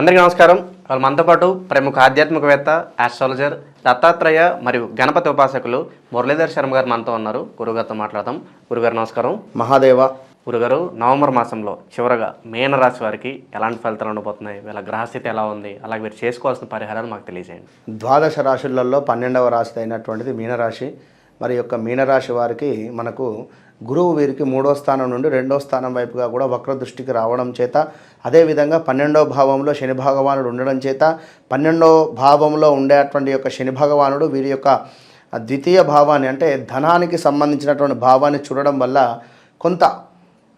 అందరికీ నమస్కారం. వాళ్ళు మనతో పాటు ప్రముఖ ఆధ్యాత్మికవేత్త ఆస్ట్రాలజర్ దత్తాత్రేయ మరియు గణపతి ఉపాసకులు మురళీధర్ శర్మ గారు మనతో ఉన్నారు. గురుగారితో మాట్లాడదాం. గురుగారు నమస్కారం. మహాదేవ. గురుగారు నవంబర్ మాసంలో చివరగా మేన రాశి వారికి ఎలాంటి ఫలితాలు ఉండబోతున్నాయి? వీళ్ళ గ్రహస్థితి ఎలా ఉంది? అలాగే మీరు చేసుకోవాల్సిన పరిహారాలు మాకు తెలియజేయండి. ద్వాదశ రాశులలో పన్నెండవ రాశి అయినటువంటిది మీనరాశి. మరి యొక్క మీనరాశి వారికి మనకు గురువు వీరికి మూడో స్థానం నుండి రెండో స్థానం వైపుగా కూడా వక్ర దృష్టికి రావడం చేత అదేవిధంగా పన్నెండో భావంలో శని భగవానుడు ఉండడం చేత పన్నెండో భావంలో ఉండేటువంటి యొక్క శని భగవానుడు వీరి యొక్క ద్వితీయ భావాన్ని అంటే ధనానికి సంబంధించినటువంటి భావాన్ని చూడడం వల్ల కొంత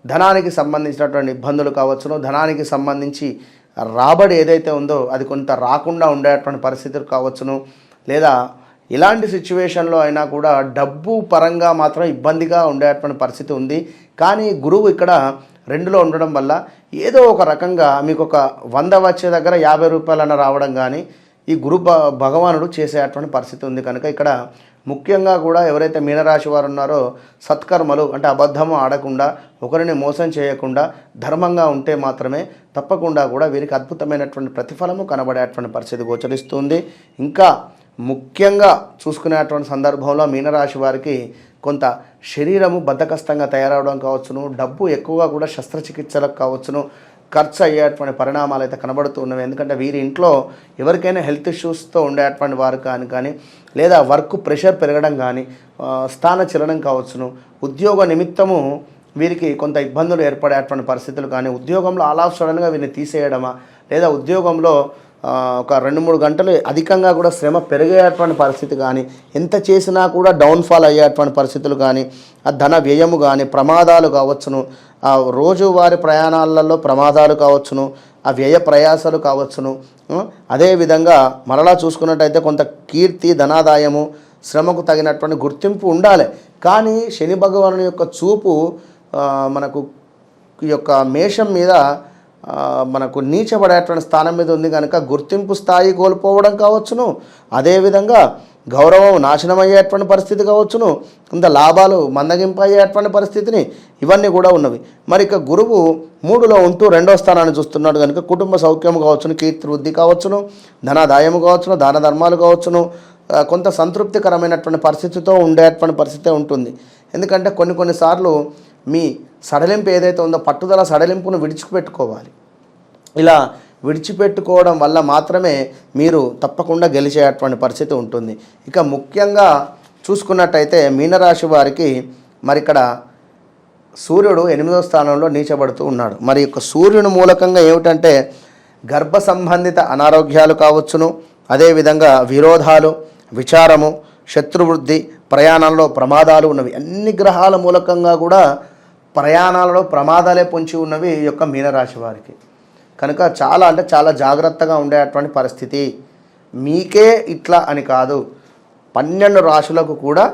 ధనానికి సంబంధించినటువంటి ఇబ్బందులు కావచ్చును. ధనానికి సంబంధించి రాబడి ఏదైతే ఉందో అది కొంత రాకుండా ఉండేటువంటి పరిస్థితులు కావచ్చును. లేదా ఇలాంటి సిచ్యువేషన్లో అయినా కూడా డబ్బు పరంగా మాత్రం ఇబ్బందిగా ఉండేటువంటి పరిస్థితి ఉంది. కానీ గురువు ఇక్కడ రెండులో ఉండడం వల్ల ఏదో ఒక రకంగా మీకు ఒక వంద వచ్చే దగ్గర యాభై రూపాయలన్న రావడం కానీ ఈ గురు భ భగవానుడు చేసేటువంటి పరిస్థితి ఉంది. కనుక ఇక్కడ ముఖ్యంగా కూడా ఎవరైతే మీనరాశి వారు ఉన్నారో సత్కర్మలు అంటే అబద్ధము ఆడకుండా ఒకరిని మోసం చేయకుండా ధర్మంగా ఉంటే మాత్రమే తప్పకుండా కూడా వీరికి అద్భుతమైనటువంటి ప్రతిఫలము కనబడేటువంటి పరిస్థితి గోచరిస్తుంది. ఇంకా ముఖ్యంగా చూసుకునేటువంటి సందర్భంలో మీనరాశి వారికి కొంత శరీరము బద్ధకస్తంగా తయారవడం కావచ్చును డబ్బు ఎక్కువగా కూడా శస్త్రచికిత్సలకు కావచ్చును ఖర్చు అయ్యేటువంటి పరిణామాలు అయితే కనబడుతూ ఉన్నవి. ఎందుకంటే వీరి ఇంట్లో ఎవరికైనా హెల్త్ ఇష్యూస్తో ఉండేటువంటి వారు కానీ కానీ లేదా వర్క్ ప్రెషర్ పెరగడం కానీ స్థాన చలనం కావచ్చును. ఉద్యోగ నిమిత్తము వీరికి కొంత ఇబ్బందులు ఏర్పడేటువంటి పరిస్థితులు కానీ ఉద్యోగంలో ఆల్ సడన్గా వీరిని తీసేయడమా లేదా ఉద్యోగంలో ఒక రెండు మూడు గంటలు అధికంగా కూడా శ్రమ పెరిగేటువంటి పరిస్థితి కానీ ఎంత చేసినా కూడా డౌన్ఫాల్ అయ్యేటువంటి పరిస్థితులు కానీ ఆ ధన వ్యయము కానీ ప్రమాదాలు కావచ్చును. ఆ రోజువారి ప్రయాణాలలో ప్రమాదాలు కావచ్చును ఆ వ్యయ ప్రయాసాలు కావచ్చును. అదేవిధంగా మరలా చూసుకున్నట్టయితే కొంత కీర్తి ధనాదాయము శ్రమకు తగినటువంటి గుర్తింపు ఉండాలి. కానీ శని భగవాను యొక్క చూపు మనకు ఈ యొక్క మేషం మీద మనకు నీచబడేటువంటి స్థానం మీద ఉంది కనుక గుర్తింపు స్థాయి కోల్పోవడం కావచ్చును. అదేవిధంగా గౌరవం నాశనం అయ్యేటువంటి పరిస్థితి కావచ్చును. కొంత లాభాలు మందగింపు అయ్యేటువంటి పరిస్థితిని ఇవన్నీ కూడా ఉన్నవి. మరి ఇక గురువు మూడులో ఉంటూ రెండో స్థానాన్ని చూస్తున్నాడు కనుక కుటుంబ సౌఖ్యం కావచ్చును కీర్తి వృద్ధి కావచ్చును ధనాదాయం కావచ్చును దాన ధర్మాలు కావచ్చును. కొంత సంతృప్తికరమైనటువంటి పరిస్థితితో ఉండేటువంటి పరిస్థితే ఉంటుంది. ఎందుకంటే కొన్ని కొన్నిసార్లు మీ సడలింపు ఏదైతే ఉందో పట్టుదల సడలింపును విడిచిపెట్టుకోవాలి. ఇలా విడిచిపెట్టుకోవడం వల్ల మాత్రమే మీరు తప్పకుండా గెలిచేటువంటి పరిస్థితి ఉంటుంది. ఇక ముఖ్యంగా చూసుకున్నట్టయితే మీనరాశి వారికి మరి ఇక్కడ సూర్యుడు ఎనిమిదో స్థానంలో నీచబడుతూ ఉన్నాడు. మరి యొక్క సూర్యుని మూలకంగా ఏమిటంటే గర్భ సంబంధిత అనారోగ్యాలు కావచ్చును. అదేవిధంగా విరోధాలు విచారము శత్రువృద్ధి ప్రయాణంలో ప్రమాదాలు ఉన్నవి. అన్ని గ్రహాల మూలకంగా కూడా ప్రయాణాలలో ప్రమాదాలే పొంచి ఉన్నవి ఈ యొక్క మీనరాశి వారికి. కనుక చాలా అంటే చాలా జాగ్రత్తగా ఉండేటువంటి పరిస్థితి. మీకే ఇట్లా అని కాదు. పన్నెండు రాశులకు కూడా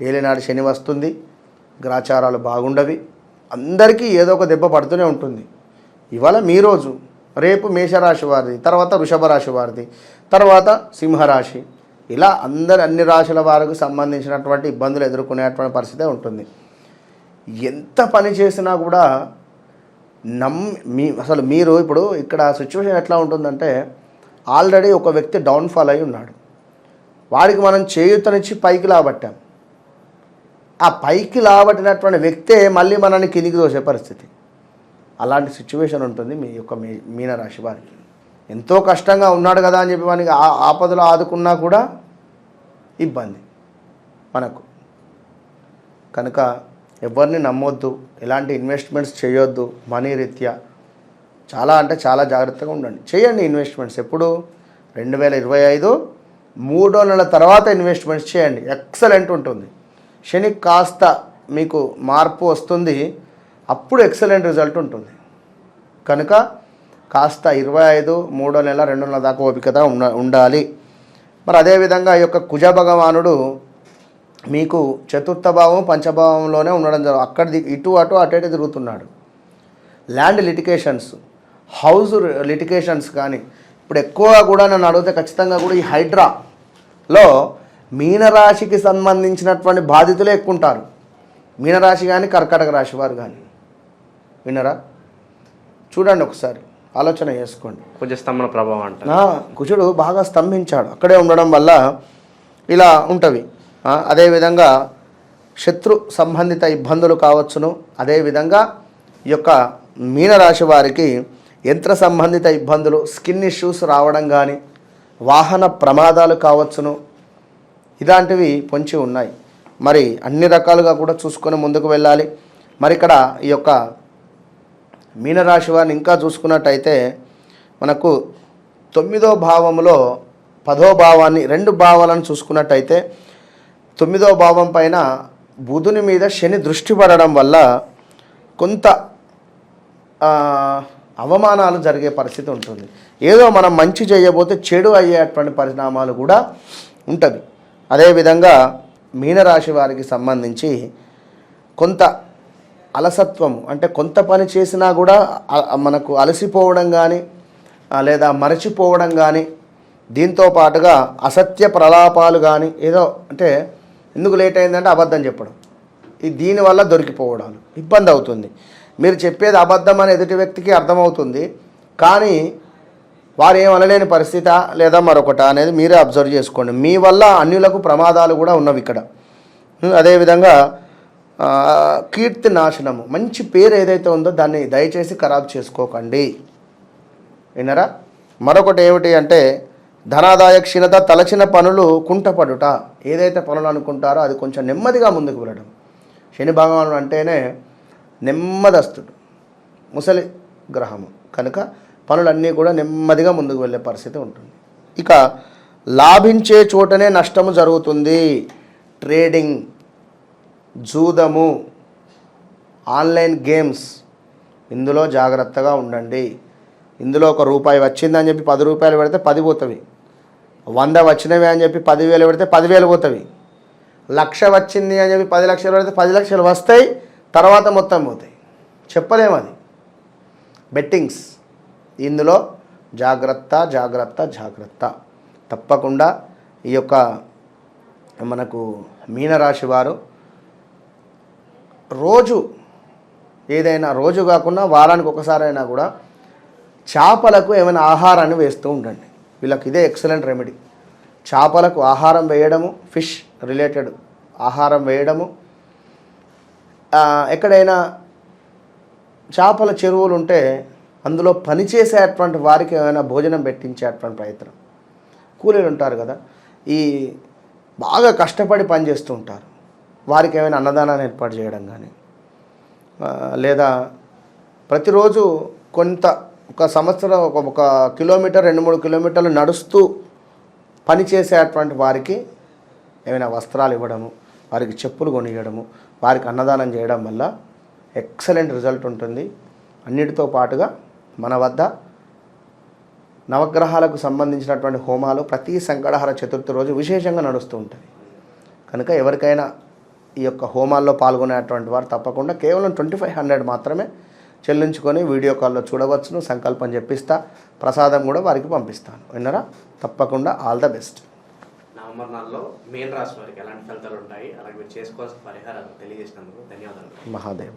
ఏలినాడు శని వస్తుంది. గ్రాచారాలు బాగుండవి. అందరికీ ఏదో ఒక దెబ్బ పడుతూనే ఉంటుంది. ఇవాళ మీ రోజు. రేపు మేషరాశి వారిది. తర్వాత వృషభ రాశి వారిది. తర్వాత సింహరాశి. ఇలా అందరి అన్ని రాశుల వారికి సంబంధించినటువంటి ఇబ్బందులు ఎదుర్కొనేటువంటి పరిస్థితే ఉంటుంది. ఎంత పని చేసినా కూడా నమ్ మీ అసలు మీరు ఇప్పుడు ఇక్కడ సిచ్యువేషన్ ఎట్లా ఉంటుందంటే ఆల్రెడీ ఒక వ్యక్తి డౌన్ఫాల్ అయి ఉన్నాడు. వాడికి మనం చేయూతనిచ్చి పైకి లాబట్టాం. ఆ పైకి లాబట్టినటువంటి వ్యక్తే మళ్ళీ మనల్ని కిందికి దోసే పరిస్థితి. అలాంటి సిచ్యువేషన్ ఉంటుంది మీ యొక్క మీ మీనరాశి వారికి. ఎంతో కష్టంగా ఉన్నాడు కదా అని చెప్పి మనకి ఆ ఆపదలో ఆదుకున్నా కూడా ఇబ్బంది. మనకు. కనుక ఎవరిని నమ్మొద్దు ఎలాంటి ఇన్వెస్ట్మెంట్స్ చేయొద్దు మనీ రీత్యా. చాలా అంటే చాలా జాగ్రత్తగా ఉండండి. చేయండి ఇన్వెస్ట్మెంట్స్ ఎప్పుడు? రెండు వేల ఇరవై ఐదు. మూడో నెలల తర్వాత ఇన్వెస్ట్మెంట్స్ చేయండి. ఎక్సలెంట్ ఉంటుంది. శని కాస్త మీకు మార్పు వస్తుంది. అప్పుడు ఎక్సలెంట్ రిజల్ట్ ఉంటుంది. కనుక కాస్త ఇరవై ఐదు మూడో నెల రెండు నెలల దాకా ఓపికత ఉండ ఉండాలి. మరి అదేవిధంగా ఈ యొక్క కుజ భగవానుడు మీకు చతుర్థ భావం పంచభావంలోనే ఉండడం జరుగుతుంది అక్కడ ఇటు అటు అటు ఇటు తిరుగుతున్నాడు. ల్యాండ్ లిటికేషన్స్ హౌస్ లిటికేషన్స్ కానీ ఇప్పుడు ఎక్కువగా కూడా నన్ను అడిగితే ఖచ్చితంగా కూడా ఈ హైడ్రాలో మీనరాశికి సంబంధించినటువంటి బాధితులే ఎక్కువ ఉంటారు మీనరాశి కానీ కర్కాటక రాశి వారు కానీ. వినరా చూడండి ఒకసారి ఆలోచన చేసుకోండి. కుజస్తంభన ప్రభావం అంట కుజుడు బాగా స్తంభించాడు. అక్కడే ఉండడం వల్ల ఇలా ఉంటవి ఆ, అదేవిధంగా శత్రు సంబంధిత ఇబ్బందులు కావచ్చును. అదేవిధంగా ఈ యొక్క మీనరాశి వారికి యంత్ర సంబంధిత ఇబ్బందులు స్కిన్ ఇష్యూస్ రావడం కానీ వాహన ప్రమాదాలు కావచ్చును. ఇలాంటివి పొంచి ఉన్నాయి. మరి అన్ని రకాలుగా కూడా చూసుకొని ముందుకు వెళ్ళాలి. మరి ఇక్కడ ఈ యొక్క మీనరాశి వారిని ఇంకా చూసుకున్నట్టయితే మనకు తొమ్మిదో భావంలో పదో భావాన్ని రెండు భావాలను చూసుకున్నట్టయితే తొమ్మిదో భావం పైన బుధుని మీద శని దృష్టి పడడం వల్ల కొంత అవమానాలు జరిగే పరిస్థితి ఉంటుంది. ఏదో మనం మంచి చేయబోతే చెడు అయ్యేటువంటి పరిణామాలు కూడా ఉంటుంది అదేవిధంగా మీనరాశి వారికి సంబంధించి కొంత అలసత్వం అంటే కొంత పని చేసినా కూడా మనకు అలసిపోవడం కానీ లేదా మరచిపోవడం కానీ దీంతో పాటుగా అసత్య ప్రలాపాలు కానీ ఏదో అంటే ఎందుకు లేట్ అయిందంటే అబద్ధం చెప్పడం. ఇది దీనివల్ల దొరికిపోవడాలు. ఇబ్బంది అవుతుంది. మీరు చెప్పేది అబద్ధం అని ఎదుటి వ్యక్తికి అర్థమవుతుంది. కానీ వారు ఏం అనలేని పరిస్థితి లేదా మరొకట అనేది మీరే అబ్జర్వ్ చేసుకోండి. మీ వల్ల అన్యులకు ప్రమాదాలు కూడా ఉన్నవి ఇక్కడ. అదేవిధంగా కీర్తి నాశనము. మంచి పేరు ఏదైతే ఉందో దాన్ని దయచేసి ఖరాబ్ చేసుకోకండి. వినరా మరొకటి ఏమిటి అంటే ధనాదాయ క్షీణత తలచిన పనులు కుంటపడుట. ఏదైతే పనులు అనుకుంటారో అది కొంచెం నెమ్మదిగా ముందుకు వెళ్ళడం. శని భగవానుడు అంటేనే నెమ్మదస్తుడు. ముసలి గ్రహము. కనుక పనులన్నీ కూడా నెమ్మదిగా ముందుకు వెళ్ళే పరిస్థితి ఉంటుంది. ఇక లాభించే చోటనే నష్టము జరుగుతుంది. ట్రేడింగ్ జూదము ఆన్లైన్ గేమ్స్. ఇందులో జాగ్రత్తగా ఉండండి. ఇందులో ఒక రూపాయి వచ్చిందని చెప్పి పది రూపాయలు పెడితే పది పోతుంది వంద వచ్చినవి అని చెప్పి పదివేలు పెడితే పదివేలు పోతాయి. లక్ష వచ్చింది అని చెప్పి పది లక్షలు పెడితే పది లక్షలు వస్తాయి తర్వాత మొత్తం పోతాయి. చెప్పలేము అది. బెట్టింగ్స్ ఇందులో జాగ్రత్త జాగ్రత్త జాగ్రత్త. తప్పకుండా ఈ యొక్క మనకు మీనరాశి వారు రోజు ఏదైనా రోజు కాకుండా వారానికి ఒకసారైనా కూడా చేపలకు ఏమైనా ఆహారాన్ని వేస్తూ ఉండండి. వీళ్ళకి ఇదే ఎక్సలెంట్ రెమెడీ. చేపలకు ఆహారం వేయడము ఫిష్ రిలేటెడ్ ఆహారం వేయడము. ఎక్కడైనా చేపల చెరువులు ఉంటే అందులో పనిచేసేటువంటి వారికి ఏమైనా భోజనం పెట్టించేటువంటి ప్రయత్నం. కూలీలు ఉంటారు కదా ఈ బాగా కష్టపడి పనిచేస్తూ ఉంటారు. వారికి ఏమైనా అన్నదానాన్ని ఏర్పాటు చేయడం కానీ లేదా ప్రతిరోజు కొంత ఒక సంవత్సరం ఒక ఒక కిలోమీటర్ రెండు మూడు కిలోమీటర్లు నడుస్తూ పనిచేసేటువంటి వారికి ఏమైనా వస్త్రాలు ఇవ్వడము వారికి చెప్పులు కొనియడము వారికి అన్నదానం చేయడం వల్ల ఎక్సలెంట్ రిజల్ట్ ఉంటుంది. అన్నిటితో పాటుగా మన వద్ద నవగ్రహాలకు సంబంధించినటువంటి హోమాలు ప్రతి సంకటహర చతుర్థి రోజు విశేషంగా నడుస్తూ ఉంటుంది కనుక ఎవరికైనా ఈ యొక్క హోమాల్లో పాల్గొనేటువంటి వారు తప్పకుండా కేవలం ట్వంటీ ఫైవ్ హండ్రెడ్ మాత్రమే చెల్లించుకొని వీడియో కాల్లో చూడవచ్చును సంకల్పం చెప్పిస్తా ప్రసాదం కూడా వారికి పంపిస్తాను. విన్నరా? తప్పకుండా ఆల్ ద బెస్ట్. నవంబర్ నెలలో మీన రాశి వారికి ఎలాంటి ఫలితాలు ఉంటాయి? అలాగే మీరు చేసుకోవాల్సిన పరిహారాలు తెలియజేసినందుకు ధన్యవాదాలు. మహాదేవ.